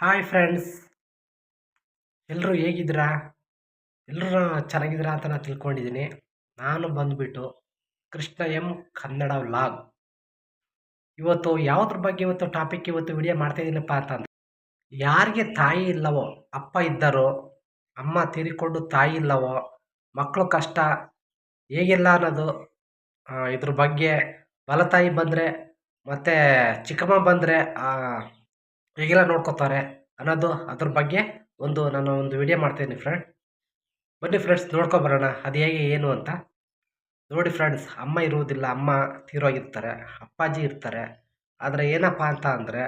Hi friends ಎಲ್ಲರೂ ಹೇಗಿದ್ದೀರಾ? ಎಲ್ಲರೂ ಚೆನ್ನಾಗಿದ್ದೀರಾ ಅಂತ ನಾನು ತಿಳ್ಕೊಂಡಿದ್ದೀನಿ. ನಾನು ಬಂದುಬಿಟ್ಟು ಕೃಷ್ಣ ಎಂ ಕನ್ನಡ ವ್ಲಾಗ್ ಇವತ್ತು ಯಾವುದ್ರ ಬಗ್ಗೆ ಇವತ್ತು ಟಾಪಿಕ್ ಇವತ್ತು ವಿಡಿಯೋ ಮಾಡ್ತಾಯಿದ್ದೀನಪ್ಪ ಅಂತಂದ್ರೆ ಯಾರಿಗೆ ತಾಯಿ ಇಲ್ಲವೋ, ಅಪ್ಪ ಇದ್ದಾರೋ, ಅಮ್ಮ ತೀರಿಕೊಂಡು ತಾಯಿ ಇಲ್ಲವೋ ಮಕ್ಕಳು ಕಷ್ಟ, ಹೇಗೆಲ್ಲ ಅನ್ನೋದು ಇದ್ರ ಬಗ್ಗೆ ಬಲತಾಯಿ ಬಂದರೆ, ಮತ್ತು ಚಿಕ್ಕಮ್ಮ ಬಂದರೆ ಹೇಗೆಲ್ಲ ನೋಡ್ಕೋತಾರೆ ಅನ್ನೋದು ಅದ್ರ ಬಗ್ಗೆ ಒಂದು ನಾನು ಒಂದು ವಿಡಿಯೋ ಮಾಡ್ತೀನಿ ಫ್ರೆಂಡ್ ಬನ್ನಿ ಫ್ರೆಂಡ್ಸ್ ನೋಡ್ಕೊಬರೋಣ ಅದು ಹೇಗೆ, ಏನು ಅಂತ. ನೋಡಿ ಫ್ರೆಂಡ್ಸ್ ಅಮ್ಮ ಇರುವುದಿಲ್ಲ, ಅಮ್ಮ ತೀರೋಗಿರ್ತಾರೆ, ಅಪ್ಪಾಜಿ ಇರ್ತಾರೆ. ಆದರೆ ಏನಪ್ಪ ಅಂತ ಅಂದರೆ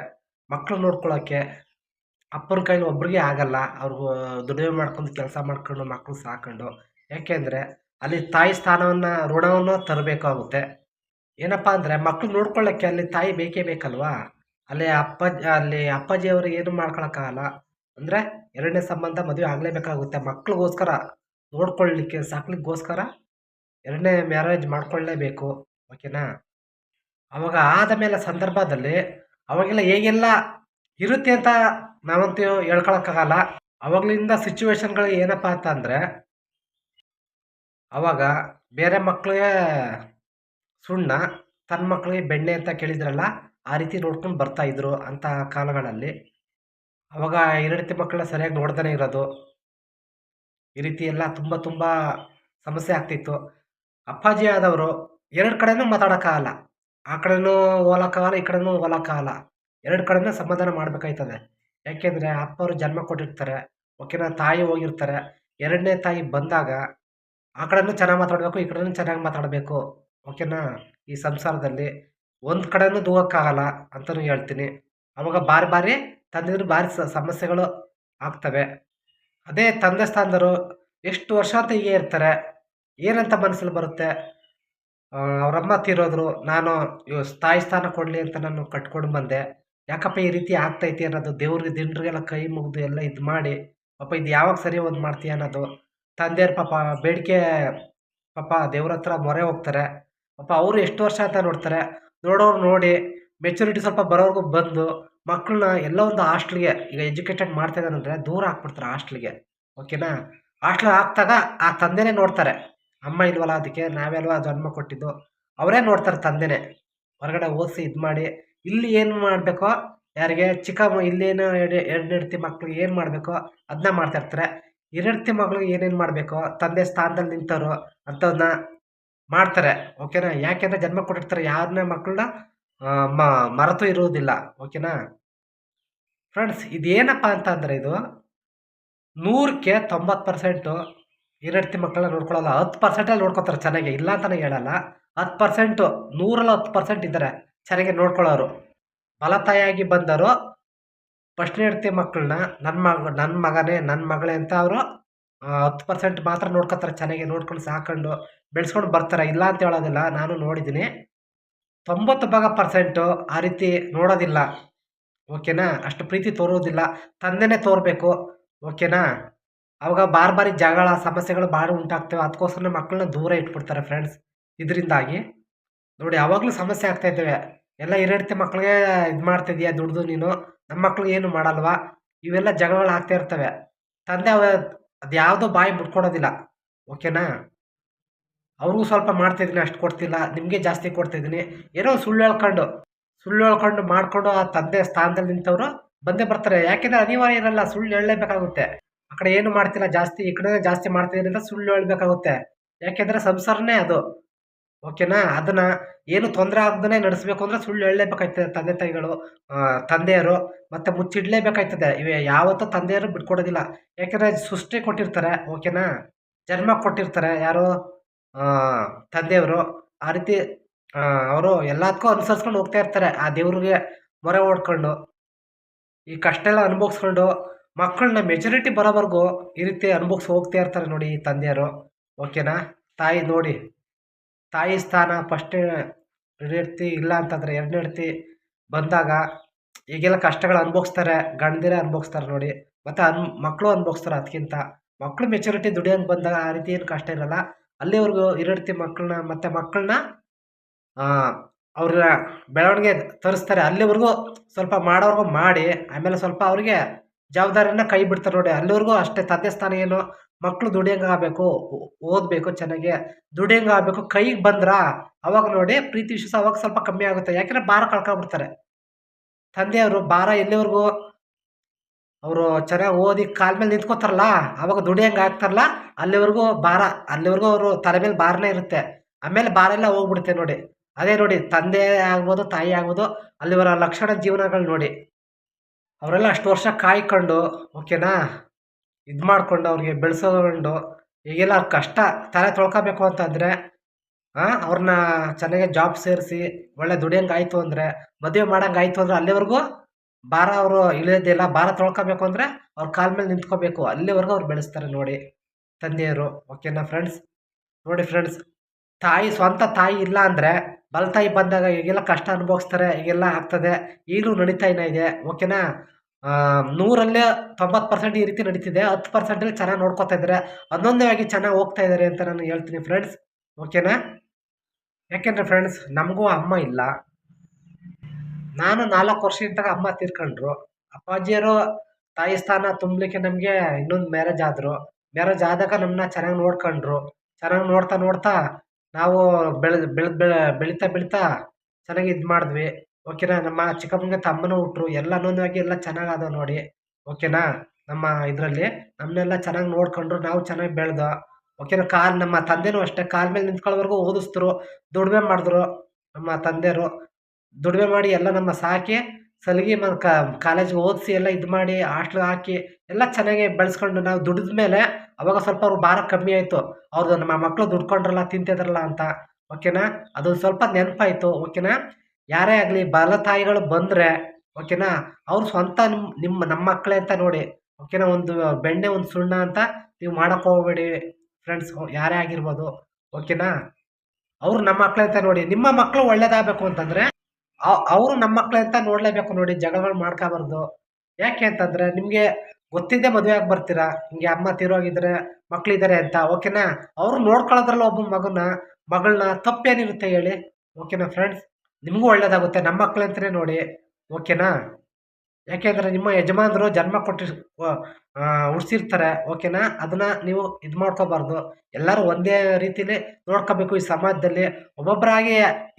ಮಕ್ಕಳು ನೋಡ್ಕೊಳ್ಳೋಕ್ಕೆ ಅಪ್ಪನ ಕೈಲಿ ಒಬ್ರಿಗೆ ಆಗಲ್ಲ. ಅವ್ರಿಗೂ ದುಡಿಮೆ ಮಾಡ್ಕೊಂಡು ಕೆಲಸ ಮಾಡ್ಕೊಂಡು ಮಕ್ಕಳು ಸಾಕೊಂಡು. ಯಾಕೆಂದರೆ ಅಲ್ಲಿ ತಾಯಿ ಸ್ಥಾನವನ್ನು, ಋಣವನ್ನು ತರಬೇಕಾಗುತ್ತೆ. ಏನಪ್ಪ ಅಂದರೆ ಮಕ್ಕಳು ನೋಡ್ಕೊಳ್ಳೋಕ್ಕೆ ಅಲ್ಲಿ ತಾಯಿ ಬೇಕೇ ಬೇಕಲ್ವಾ? ಅಲ್ಲಿ ಅಪ್ಪಾಜಿ ಅಲ್ಲಿ ಅಪ್ಪಾಜಿ ಅವರು ಏನು ಮಾಡ್ಕೊಳಕ್ಕಾಗಲ್ಲ. ಅಂದರೆ ಎರಡನೇ ಸಂಬಂಧ ಮದುವೆ ಆಗಲೇಬೇಕಾಗುತ್ತೆ. ಮಕ್ಳಿಗೋಸ್ಕರ ನೋಡ್ಕೊಳ್ಳಿಕ್ಕೆ ಸಾಕ್ಲಿಕ್ಕೋಸ್ಕರ ಎರಡನೇ ಮ್ಯಾರೇಜ್ ಮಾಡ್ಕೊಳ್ಳೇಬೇಕು ಓಕೆನಾ? ಅವಾಗ ಆದ ಮೇಲೆ ಸಂದರ್ಭದಲ್ಲಿ ಅವಾಗೆಲ್ಲ ಹೇಗೆಲ್ಲ ಇರುತ್ತೆ ಅಂತ ನಾವಂತೂ ಹೇಳ್ಕೊಳಕ್ಕಾಗಲ್ಲ. ಅವಾಗಲಿಂದ ಸಿಚುವೇಶನ್ಗಳು ಏನಪ್ಪ ಅಂತಂದರೆ ಅವಾಗ ಬೇರೆ ಮಕ್ಕಳಿಗೆ ಸುಣ್ಣ ತನ್ನ ಮಕ್ಕಳಿಗೆ ಬೆಣ್ಣೆ ಅಂತ ಕೇಳಿದ್ರಲ್ಲ ಆ ರೀತಿ ನೋಡ್ಕೊಂಡು ಬರ್ತಾ ಇದ್ರು ಅಂತ ಕಾಲಗಳಲ್ಲಿ. ಅವಾಗ ಹೆಂಡತಿ ಮಕ್ಕಳನ್ನ ಸರಿಯಾಗಿ ನೋಡ್ದೇ ಇರೋದು. ಈ ರೀತಿ ಎಲ್ಲ ತುಂಬ ತುಂಬ ಸಮಸ್ಯೆ ಆಗ್ತಿತ್ತು. ಅಪ್ಪಾಜಿ ಆದವರು ಎರಡು ಕಡೆನೂ ಮಾತಾಡೋಕ್ಕಾಗಲ್ಲ ಆ ಕಡೆನೂ ಹೋಲಕ್ಕಾಗಲ್ಲ ಈ ಕಡೆನೂ ಹೋಲಕ್ಕಾಗಲ್ಲ ಎರಡು ಕಡೆನೂ ಸಮಾಧಾನ ಮಾಡಬೇಕಾಯ್ತದೆ. ಯಾಕೆಂದರೆ ಅಪ್ಪವರು ಜನ್ಮ ಕೊಟ್ಟಿರ್ತಾರೆ ಓಕೆನಾ ತಾಯಿ ಹೋಗಿರ್ತಾರೆ, ಎರಡನೇ ತಾಯಿ ಬಂದಾಗ ಆ ಕಡೆನೂ ಚೆನ್ನಾಗಿ ಮಾತಾಡಬೇಕು, ಈ ಕಡೆನೂ ಚೆನ್ನಾಗಿ ಮಾತಾಡಬೇಕು ಓಕೆನಾ ಈ ಸಂಸಾರದಲ್ಲಿ ಒಂದು ಕಡೆನೂ ದೂಗಕ್ಕಾಗಲ್ಲ ಅಂತಲೂ ಹೇಳ್ತೀನಿ. ಅವಾಗ ಬಾರಿ ಬಾರಿ ತಂದಿದ್ರು ಭಾರಿ ಸಮಸ್ಯೆಗಳು ಆಗ್ತವೆ. ಅದೇ ತಂದೆ ಸ್ಥಾನದವರು ಎಷ್ಟು ವರ್ಷ ಅಂತ ಹೀಗೆ ಇರ್ತಾರೆ. ಏನಂತ ಮನಸ್ಸಲ್ಲಿ ಬರುತ್ತೆ? ಅವರಮ್ಮ ತೀರೋದ್ರು, ನಾನು ತಾಯಿ ಸ್ಥಾನ ಕೊಡಲಿ ಅಂತ ನಾನು ಕಟ್ಕೊಂಡು ಬಂದೆ. ಯಾಕಪ್ಪ ಈ ರೀತಿ ಆಗ್ತೈತಿ ಅನ್ನೋದು ದೇವ್ರಿಗೆ ದಿಂಡ್ರಿಗೆಲ್ಲ ಕೈ ಮುಗಿದು ಎಲ್ಲ ಇದು ಮಾಡಿ, ಪಾಪ ಇದು ಯಾವಾಗ ಸರಿ ಒಂದು ಮಾಡ್ತೀಯ ಅನ್ನೋದು. ತಂದೆಯವ್ರ ಪಾಪ ಬೇಡಿಕೆ, ಪಾಪ ದೇವ್ರ ಹತ್ರ ಮೊರೆ ಹೋಗ್ತಾರೆ. ಪಾಪ ಅವರು ಎಷ್ಟು ವರ್ಷ ಅಂತ ನೋಡ್ತಾರೆ. ನೋಡೋರು ನೋಡಿ ಮೆಚುರಿಟಿ ಸ್ವಲ್ಪ ಬರೋವರೆಗೂ ಬಂದು ಮಕ್ಕಳನ್ನ ಎಲ್ಲ ಒಂದು ಹಾಸ್ಟ್ಲಿಗೆ ಈಗ ಎಜುಕೇಟೆಡ್ ಮಾಡ್ತಾ ಇದ್ದಾನಂದ್ರೆ ದೂರ ಹಾಕ್ಬಿಡ್ತಾರೆ ಹಾಸ್ಟ್ಲಿಗೆ ಓಕೆನಾ ಹಾಸ್ಟ್ಲ್ ಹಾಕ್ದಾಗ ಆ ತಂದೆನೇ ನೋಡ್ತಾರೆ. ಅಮ್ಮ ಇಲ್ವಲ್ಲ, ಅದಕ್ಕೆ ನಾವೆಲ್ವ ಜನ್ಮ ಕೊಟ್ಟಿದ್ದು? ಅವರೇ ನೋಡ್ತಾರೆ ತಂದೆನೇ. ಹೊರಗಡೆ ಓದಿಸಿ ಇದು ಮಾಡಿ. ಇಲ್ಲಿ ಏನು ಮಾಡಬೇಕೋ? ಯಾರಿಗೆ? ಚಿಕ್ಕ ಇಲ್ಲೇನು ಎರಡು ಎರಡು ಹೆಂಡ್ತಿ ಮಕ್ಳಿಗೆ ಏನು ಮಾಡಬೇಕೋ? ಅದನ್ನ ಮಾಡ್ತಾಯಿರ್ತಾರೆ ಎರಡು ಮಕ್ಳಿಗೆ ಏನೇನು ಮಾಡಬೇಕೋ? ತಂದೆ ಸ್ಥಾನದಲ್ಲಿ ನಿಂತವರು ಅಂಥವನ್ನ ಮಾಡ್ತಾರೆ ಓಕೆನಾ ಯಾಕೆಂದರೆ ಜನ್ಮ ಕೊಟ್ಟಿರ್ತಾರೆ ಯಾರನ್ನೇ ಮಕ್ಕಳನ್ನ ಮರೆತು ಇರುವುದಿಲ್ಲ ಓಕೆನಾ ಫ್ರೆಂಡ್ಸ್ ಇದೇನಪ್ಪ ಅಂತ ಅಂದರೆ ಇದು ನೂರಕ್ಕೆ ತೊಂಬತ್ತು ಪರ್ಸೆಂಟು ಈರಡ್ತಿ ಮಕ್ಕಳನ್ನ ನೋಡ್ಕೊಳ್ಳಲ್ಲ, ಹತ್ತು ಪರ್ಸೆಂಟಲ್ಲಿ ನೋಡ್ಕೊತಾರೆ ಚೆನ್ನಾಗಿ, ಇಲ್ಲ ಅಂತಲೇ ಹೇಳಲ್ಲ, ಹತ್ತು ಪರ್ಸೆಂಟು ನೂರಲ್ಲಿ ಹತ್ತು ಪರ್ಸೆಂಟ್ ಇದ್ದಾರೆ, ಚೆನ್ನಾಗಿ ನೋಡ್ಕೊಳ್ಳೋರು. ಬಲತಾಯಾಗಿ ಬಂದರು ಫಸ್ಟ್ ಇಡ್ತಿ ಮಕ್ಕಳನ್ನ ನನ್ನ ಮಗ ನನ್ನ ಮಗನೇ ನನ್ನ ಮಗಳೇ ಅಂತ ಅವರು ಹತ್ತು ಪರ್ಸೆಂಟ್ ಮಾತ್ರ ನೋಡ್ಕೊತಾರೆ ಚೆನ್ನಾಗಿ, ನೋಡ್ಕೊಂಡು ಸಾಕೊಂಡು ಬೆಳೆಸ್ಕೊಂಡು ಬರ್ತಾರೆ. ಇಲ್ಲ ಅಂತ ಹೇಳೋದಿಲ್ಲ, ನಾನು ನೋಡಿದ್ದೀನಿ. ತೊಂಬತ್ತು ಭಾಗ ಪರ್ಸೆಂಟು ಆ ರೀತಿ ನೋಡೋದಿಲ್ಲ. ಓಕೆನಾ? ಅಷ್ಟು ಪ್ರೀತಿ ತೋರೋದಿಲ್ಲ. ತಂದೆನೇ ತೋರಬೇಕು. ಓಕೆನಾ? ಅವಾಗ ಬಾರ್ ಬಾರಿ ಜಗಳ, ಸಮಸ್ಯೆಗಳು ಭಾಳ ಉಂಟಾಗ್ತವೆ. ಅದಕ್ಕೋಸ್ಕರ ಮಕ್ಕಳನ್ನ ದೂರ ಇಟ್ಬಿಡ್ತಾರೆ ಫ್ರೆಂಡ್ಸ್ ಇದರಿಂದಾಗಿ. ನೋಡಿ ಯಾವಾಗಲೂ ಸಮಸ್ಯೆ ಆಗ್ತಾ ಇದ್ದಾವೆ. ಎಲ್ಲ ಹಿರೇಡ್ತಿ ಮಕ್ಕಳಿಗೆ ಇದು ಮಾಡ್ತಿದ್ಯಾ? ದುಡ್ದು ನೀನು. ನಮ್ಮ ಮಕ್ಳಿಗೆ ಏನು ಮಾಡಲ್ವಾ? ಇವೆಲ್ಲ ಜಗಳಗಳು ಆಗ್ತಾ ಇರ್ತವೆ. ತಂದೆ ಅವ ಅದು ಯಾವುದೋ ಬಾಯಿ ಬಿಟ್ಕೊಡೋದಿಲ್ಲ ಓಕೆನಾ ಅವ್ರಿಗೂ ಸ್ವಲ್ಪ ಮಾಡ್ತಿದ್ದೀನಿ, ಅಷ್ಟು ಕೊಡ್ತಿಲ್ಲ. ನಿಮಗೆ ಜಾಸ್ತಿ ಕೊಡ್ತಿದ್ದೀನಿ. ಏನೋ ಸುಳ್ಳು ಹೇಳ್ಕೊಂಡು ಸುಳ್ಳು ಹೇಳ್ಕೊಂಡು ಮಾಡಿಕೊಂಡು ಆ ತಂದೆ ಸ್ಥಾನದಲ್ಲಿ ನಿಂತವರು ಬಂದೇ ಬರ್ತಾರೆ. ಯಾಕೆಂದರೆ ಅನಿವಾರ್ಯ ಇರಲ್ಲ, ಸುಳ್ಳು ಹೇಳಲೇಬೇಕಾಗುತ್ತೆ. ಆ ಕಡೆ ಏನು ಮಾಡ್ತಿಲ್ಲ ಜಾಸ್ತಿ, ಈ ಕಡೆ ಜಾಸ್ತಿ ಮಾಡ್ತಿದ್ದೀನಿ ಅಂತ ಸುಳ್ಳು ಹೇಳಬೇಕಾಗುತ್ತೆ. ಯಾಕೆಂದರೆ ಸಂಸಾರನೇ ಅದು. ಓಕೆನಾ? ಅದನ್ನು ಏನು ತೊಂದರೆ ಆಗದೇ ನಡೆಸಬೇಕು ಅಂದರೆ ಸುಳ್ಳು ಹೇಳಲೇಬೇಕಾಯ್ತದೆ ತಂದೆ ತಾಯಿಗಳು ತಂದೆಯರು ಮತ್ತು ಮುಚ್ಚಿಡಲೇಬೇಕಾಯ್ತದೆ ಇವೆ ಯಾವತ್ತೂ ತಂದೆಯರು ಬಿಟ್ಕೊಡೋದಿಲ್ಲ. ಯಾಕೆಂದರೆ ಸೃಷ್ಟಿ ಕೊಟ್ಟಿರ್ತಾರೆ, ಓಕೆನಾ? ಜನ್ಮ ಕೊಟ್ಟಿರ್ತಾರೆ ಯಾರು? ತಂದೆಯವರು. ಆ ರೀತಿ ಅವರು ಎಲ್ಲದಕ್ಕೂ ಅನುಸರಿಸ್ಕೊಂಡು ಹೋಗ್ತಾ ಇರ್ತಾರೆ. ಆ ದೇವ್ರಿಗೆ ಮೊರೆ ಓಡ್ಕೊಂಡು ಈ ಕಷ್ಟ ಎಲ್ಲ ಅನುಭವಿಸ್ಕೊಂಡು, ಮಕ್ಕಳನ್ನ ಮೆಜಾರಿಟಿ ಬರೋವರೆಗೂ ಈ ರೀತಿ ಅನುಭವಿಸ್ ಹೋಗ್ತಾ ಇರ್ತಾರೆ ನೋಡಿ ಈ ತಂದೆಯರು. ಓಕೆನಾ? ತಾಯಿ ನೋಡಿ. ತಾಯಿ ಸ್ಥಾನ ಫಸ್ಟ್ ಹೆಂಡ್ತಿ ಇಲ್ಲ ಅಂತಂದರೆ ಎರಡನೇ ಹಿಡ್ತಿ ಬಂದಾಗ ಈಗೆಲ್ಲ ಕಷ್ಟಗಳು ಅನುಭವಿಸ್ತಾರೆ ಗಂಡದಿರೇ ಅನುಭವಿಸ್ತಾರೆ ನೋಡಿ. ಮತ್ತು ಅನ್ ಮಕ್ಕಳು ಅನುಭವಿಸ್ತಾರೆ ಅದಕ್ಕಿಂತ ಮಕ್ಕಳು ಮೆಚುರಿಟಿ ದುಡಿಯೋಕೆ ಬಂದಾಗ ಆ ರೀತಿ ಏನು ಕಷ್ಟ ಇರಲ್ಲ. ಅಲ್ಲಿವರೆಗೂ ಎರಡ್ತಿ ಮಕ್ಕಳನ್ನ ಮತ್ತು ಮಕ್ಕಳನ್ನ ಅವ್ರ ಬೆಳವಣಿಗೆ ತರಿಸ್ತಾರೆ. ಅಲ್ಲಿವರೆಗೂ ಸ್ವಲ್ಪ ಮಾಡೋರ್ಗು ಮಾಡಿ, ಆಮೇಲೆ ಸ್ವಲ್ಪ ಅವ್ರಿಗೆ ಜವಾಬ್ದಾರಿನ ಕೈ ಬಿಡ್ತಾರೆ ನೋಡಿ. ಅಲ್ಲಿವರೆಗೂ ಅಷ್ಟೇ, ತಂದೆ ಸ್ಥಾನ ಏನು? ಮಕ್ಕಳು ದುಡಿಯಂಗೆ ಆಗಬೇಕು ಓದಬೇಕು ಚೆನ್ನಾಗಿ. ದುಡಿಯಂಗೆ ಆಗಬೇಕು ಕೈಗೆ ಬಂದ್ರಾ ಅವಾಗ ನೋಡಿ ಪ್ರೀತಿ ವಿಶ್ವಾಸ ಅವಾಗ ಸ್ವಲ್ಪ ಕಮ್ಮಿ ಆಗುತ್ತೆ. ಯಾಕೆಂದರೆ ಭಾರ ಕಳ್ಕೊಂಡ್ಬಿಡ್ತಾರೆ ತಂದೆಯವರು ಭಾರ ಎಲ್ಲಿವರೆಗೂ? ಅವರು ಚೆನ್ನಾಗಿ ಓದಿ ಕಾಲ ಮೇಲೆ ನಿಂತ್ಕೋತಾರಲ್ಲ, ಅವಾಗ ದುಡಿಯಂಗೆ ಆಗ್ತಾರಲ್ಲ ಅಲ್ಲಿವರೆಗೂ ಭಾರ, ಅಲ್ಲಿವರೆಗೂ ಅವರು ತಲೆ ಮೇಲೆ ಭಾರನೇ ಇರುತ್ತೆ. ಆಮೇಲೆ ಭಾರ ಎಲ್ಲ ಹೋಗ್ಬಿಡುತ್ತೆ ನೋಡಿ. ಅದೇ ನೋಡಿ, ತಂದೆ ಆಗ್ಬೋದು, ತಾಯಿ ಆಗ್ಬೋದು, ಅಲ್ಲಿವರ ಲಕ್ಷಣ ಜೀವನಗಳು ನೋಡಿ. ಅವರೆಲ್ಲ ಅಷ್ಟು ವರ್ಷ ಕಾಯ್ಕೊಂಡು, ಓಕೆನಾ? ಇದು ಮಾಡ್ಕೊಂಡು ಅವ್ರಿಗೆ ಬೆಳೆಸ್ಕೊಂಡು ಈಗೆಲ್ಲ ಅವ್ರ ಕಷ್ಟ ತಲೆ ತೊಳ್ಕೊಬೇಕು ಅಂತಂದರೆ ಅವ್ರನ್ನ ಚೆನ್ನಾಗಿ ಜಾಬ್ ಸೇರಿಸಿ, ಒಳ್ಳೆ ದುಡಿಯಂಗಾಯಿತು ಅಂದರೆ, ಮದುವೆ ಮಾಡೋಂಗಾಯಿತು ಅಂದರೆ ಅಲ್ಲಿವರೆಗೂ ಭಾರ ಅವರು ಇಳಿಯೋದಿಲ್ಲ ಭಾರ ತೊಳ್ಕೊಬೇಕು ಅಂದರೆ ಅವ್ರ ಕಾಲ ಮೇಲೆ ನಿಂತ್ಕೋಬೇಕು. ಅಲ್ಲಿವರೆಗೂ ಅವ್ರು ಬೆಳೆಸ್ತಾರೆ ನೋಡಿ ತಂದೆಯರು. ಓಕೆನಾ ಫ್ರೆಂಡ್ಸ್ ನೋಡಿ ಫ್ರೆಂಡ್ಸ್ ತಾಯಿ, ಸ್ವಂತ ತಾಯಿ ಇಲ್ಲ ಅಂದರೆ ಬಲತಾಯಿ ಬಂದಾಗ ಈಗೆಲ್ಲ ಕಷ್ಟ ಅನುಭವಿಸ್ತಾರೆ, ಈಗೆಲ್ಲ ಆಗ್ತದೆ. ಈಗಲೂ ನಡೀತಾ ಇದೆ. ಓಕೆನಾ ನೂರಲ್ಲೇ ತೊಂಬತ್ತು ಪರ್ಸೆಂಟ್ ಈ ರೀತಿ ನಡೀತಿದೆ. ಹತ್ತು ಪರ್ಸೆಂಟಲ್ಲಿ ಚೆನ್ನಾಗಿ ನೋಡ್ಕೊತಾ ಇದ್ದಾರೆ. ಹನ್ನೊಂದವಾಗಿ ಚೆನ್ನಾಗಿ ಹೋಗ್ತಾ ಇದ್ದಾರೆ ಅಂತ ನಾನು ಹೇಳ್ತೀನಿ ಫ್ರೆಂಡ್ಸ್ ಓಕೆನಾ ಯಾಕೆಂದರೆ ಫ್ರೆಂಡ್ಸ್ ನಮಗೂ ಅಮ್ಮ ಇಲ್ಲ. ನಾನು ನಾಲ್ಕು ವರ್ಷದಿಂದಾಗ ಅಮ್ಮ ತೀರ್ಕೊಂಡ್ರು. ಅಪ್ಪಾಜಿಯರು ತಾಯಿ ಸ್ಥಾನ ತುಂಬಲಿಕ್ಕೆ ನಮಗೆ ಇನ್ನೊಂದು ಮ್ಯಾರೇಜ್ ಆದರು. ಮ್ಯಾರೇಜ್ ಆದಾಗ ನಮ್ಮನ್ನ ಚೆನ್ನಾಗಿ ನೋಡ್ಕೊಂಡ್ರು. ಚೆನ್ನಾಗಿ ನೋಡ್ತಾ ನೋಡ್ತಾ ನಾವು ಬೆಳೆದು ಬೆಳೆದು, ಬೆಳೆ, ಬೆಳೀತಾ ಬೆಳೀತಾ ಚೆನ್ನಾಗಿ ಇದು ಮಾಡಿದ್ವಿ. ಓಕೆನಾ ನಮ್ಮ ಚಿಕ್ಕಮ್ಮನಿಗೆ ತಮ್ಮನೂ ಹುಟ್ಟರು ಎಲ್ಲ ಅನ್ನೋದಾಗಿ ಎಲ್ಲ ಚೆನ್ನಾಗಿ ನೋಡಿ. ಓಕೆನಾ ನಮ್ಮ ಇದರಲ್ಲಿ ನಮ್ಮನ್ನೆಲ್ಲ ಚೆನ್ನಾಗಿ ನೋಡ್ಕೊಂಡ್ರು, ನಾವು ಚೆನ್ನಾಗಿ ಬೆಳೆದ. ಓಕೆನಾ ಕಾಲ್ ನಮ್ಮ ತಂದೆನೂ ಅಷ್ಟೇ, ಕಾಲ ಮೇಲೆ ನಿಂತ್ಕೊಳ್ಳೋವರೆಗೂ ಓದಿಸಿದ್ರು, ದುಡಿಮೆ ಮಾಡಿದ್ರು ನಮ್ಮ ತಂದೆಯರು ದುಡಿಮೆ ಮಾಡಿ ಎಲ್ಲ ನಮ್ಮ ಸಾಕಿ, ಸಲಿಗೆ ಮ ಕಾಲೇಜ್ಗೆ ಓದಿಸಿ ಎಲ್ಲ ಇದು ಮಾಡಿ ಹಾಸ್ಟ್ಲಿಗೆ ಹಾಕಿ, ಎಲ್ಲ ಚೆನ್ನಾಗಿ ಬೆಳೆಸ್ಕೊಂಡು ನಾವು ದುಡಿದ ಮೇಲೆ, ಅವಾಗ ಸ್ವಲ್ಪ ಅವ್ರ ಭಾರ ಕಮ್ಮಿ ಆಯಿತು. ಅವ್ರದ್ದು ನಮ್ಮ ಮಕ್ಕಳು ದುಡ್ಕೊಂಡ್ರಲ್ಲ, ತಿಂತಿದ್ರಲ್ಲ ಅಂತ. ಓಕೆನಾ ಅದು ಸ್ವಲ್ಪ ನೆನಪಾಯ್ತು. ಓಕೆನಾ ಯಾರೇ ಆಗಲಿ ಬಾಲ ತಾಯಿಗಳು ಬಂದರೆ ಓಕೆನಾ ಅವ್ರ ಸ್ವಂತ ನಿಮ್ಮ ನಿಮ್ಮ ನಮ್ಮ ಮಕ್ಕಳೇ ಅಂತ ನೋಡಿ ಓಕೆನಾ ಒಂದು ಬೆಣ್ಣೆ, ಒಂದು ಸುಣ್ಣ ಅಂತ ನೀವು ಮಾಡೋಕ್ಕೆ ಹೋಗ್ಬೇಡಿ ಫ್ರೆಂಡ್ಸ್ ಯಾರೇ ಆಗಿರ್ಬೋದು ಓಕೆನಾ ಅವ್ರು ನಮ್ಮ ಮಕ್ಕಳೇ ಅಂತ ನೋಡಿ, ನಿಮ್ಮ ಮಕ್ಕಳು ಒಳ್ಳೇದಾಗಬೇಕು ಅಂತಂದರೆ ಅವರು ನಮ್ಮ ಮಕ್ಕಳೇ ಅಂತ ನೋಡಲೇಬೇಕು ನೋಡಿ, ಜಗಳಗಳು ಮಾಡ್ಕೋಬಾರ್ದು. ಯಾಕೆ ಅಂತಂದರೆ, ನಿಮಗೆ ಗೊತ್ತಿದ್ದೆ ಮದುವೆ ಆಗಿ ಬರ್ತೀರಾ? ಹಿಂಗೆ ಅಮ್ಮ ತೀರೋಗಿದ್ರೆ ಮಕ್ಕಳಿದ್ದಾರೆ ಅಂತ ಓಕೆನಾ ಅವರು ನೋಡ್ಕೊಳ್ಳೋದ್ರಲ್ಲ ಒಬ್ಬ ಮಗನ ಮಗಳನ್ನ ತಪ್ಪೇನಿರುತ್ತೆ ಹೇಳಿ ಓಕೆನಾ ಫ್ರೆಂಡ್ಸ್ ನಿಮಗೂ ಒಳ್ಳೆಯದಾಗುತ್ತೆ ನಮ್ಮ ಮಕ್ಕಳಂತಲೇ ನೋಡಿ, ಓಕೆನಾ? ಯಾಕೆಂದರೆ ನಿಮ್ಮ ಯಜಮಾನರು ಜನ್ಮ ಕೊಟ್ಟಿ ಹುಡ್ಸಿರ್ತಾರೆ ಓಕೆನಾ? ಅದನ್ನು ನೀವು ಇದು ಮಾಡ್ಕೋಬಾರ್ದು. ಎಲ್ಲರೂ ಒಂದೇ ರೀತಿಲಿ ನೋಡ್ಕೋಬೇಕು ಈ ಸಮಾಜದಲ್ಲಿ. ಒಬ್ಬೊಬ್ಬರಾಗಿ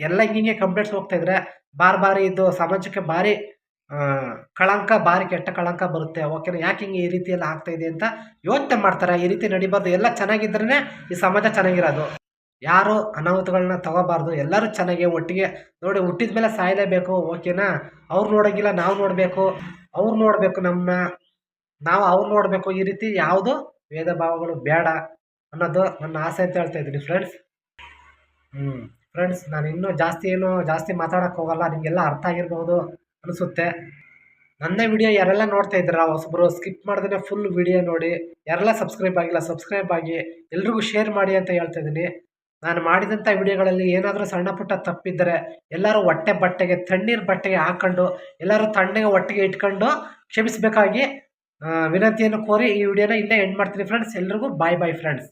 ಎಲ್ಲ ಹಿಂಗೆ ಕಂಪ್ಲೇಂಟ್ಸ್ ಹೋಗ್ತಾಯಿದ್ರೆ ಬಾರಿ ಬಾರಿ ಇದು ಸಮಾಜಕ್ಕೆ ಭಾರಿ ಕಳಂಕ, ಭಾರಿ ಕೆಟ್ಟ ಕಳಂಕ ಬರುತ್ತೆ, ಓಕೆನಾ? ಯಾಕೆ ಹಿಂಗೆ ಈ ರೀತಿ ಎಲ್ಲ ಆಗ್ತಾಯಿದೆ ಅಂತ ಯೋಚನೆ ಮಾಡ್ತಾರೆ. ಈ ರೀತಿ ನಡಿಬಾರ್ದು. ಎಲ್ಲ ಚೆನ್ನಾಗಿದ್ರೇ ಈ ಸಮಾಜ ಚೆನ್ನಾಗಿರೋದು. ಯಾರು ಅನಾಹುತಗಳನ್ನ ತಗೋಬಾರ್ದು, ಎಲ್ಲರೂ ಚೆನ್ನಾಗಿ ಒಟ್ಟಿಗೆ ನೋಡಿ ಹುಟ್ಟಿದ ಮೇಲೆ ಸಾಯಲೇಬೇಕು ಓಕೆನಾ ಅವ್ರು ನೋಡೋಂಗಿಲ್ಲ, ನಾವು ನೋಡಬೇಕು, ಅವ್ರು ನೋಡಬೇಕು ನಮ್ಮನ್ನ ನಾವು ಅವ್ರು ನೋಡಬೇಕು, ಈ ರೀತಿ ಯಾವುದು ಭೇದ ಭಾವಗಳು ಬೇಡ ಅನ್ನೋದು ನನ್ನ ಆಸೆ ಅಂತ ಹೇಳ್ತಾ ಇದ್ದೀನಿ ಫ್ರೆಂಡ್ಸ್ ಹ್ಞೂ ಫ್ರೆಂಡ್ಸ್ ನಾನು ಇನ್ನೂ ಜಾಸ್ತಿ ಏನು, ಜಾಸ್ತಿ ಮಾತಾಡೋಕ್ಕೆ ಹೋಗಲ್ಲ, ನಿಮಗೆಲ್ಲ ಅರ್ಥ ಆಗಿರ್ಬೋದು ಅನಿಸುತ್ತೆ. ನನ್ನ ವಿಡಿಯೋ ಯಾರೆಲ್ಲ ನೋಡ್ತಾ ಇದ್ದೀರಾ, ಹೊಸಬ್ರು ಸ್ಕಿಪ್ ಮಾಡಿದ್ರೆ ಫುಲ್ ವಿಡಿಯೋ ನೋಡಿ, ಯಾರೆಲ್ಲ ಸಬ್ಸ್ಕ್ರೈಬ್ ಆಗಿಲ್ಲ ಸಬ್ಸ್ಕ್ರೈಬ್ ಆಗಿ, ಎಲ್ರಿಗೂ ಶೇರ್ ಮಾಡಿ ಅಂತ ಹೇಳ್ತಾ ಇದ್ದೀನಿ. ನಾನು ಮಾಡಿದಂಥ ವಿಡಿಯೋಗಳಲ್ಲಿ ಏನಾದರೂ ಸಣ್ಣ ಪುಟ್ಟ ತಪ್ಪಿದ್ದರೆ ಎಲ್ಲರೂ ಹೊಟ್ಟೆ ಬಟ್ಟೆಗೆ, ತಣ್ಣೀರು ಬಟ್ಟೆಗೆ ಹಾಕ್ಕೊಂಡು ಎಲ್ಲರೂ ತಣ್ಣಗೆ ಒಟ್ಟಿಗೆ ಇಟ್ಕೊಂಡು ಕ್ಷಮಿಸಬೇಕಾಗಿ ವಿನಂತಿಯನ್ನು ಕೋರಿ ಈ ವಿಡಿಯೋನ ಇಲ್ಲೇ ಎಂಡ್ ಮಾಡ್ತೀನಿ ಫ್ರೆಂಡ್ಸ್ ಎಲ್ರಿಗೂ ಬಾಯ್ ಬಾಯ್ ಫ್ರೆಂಡ್ಸ್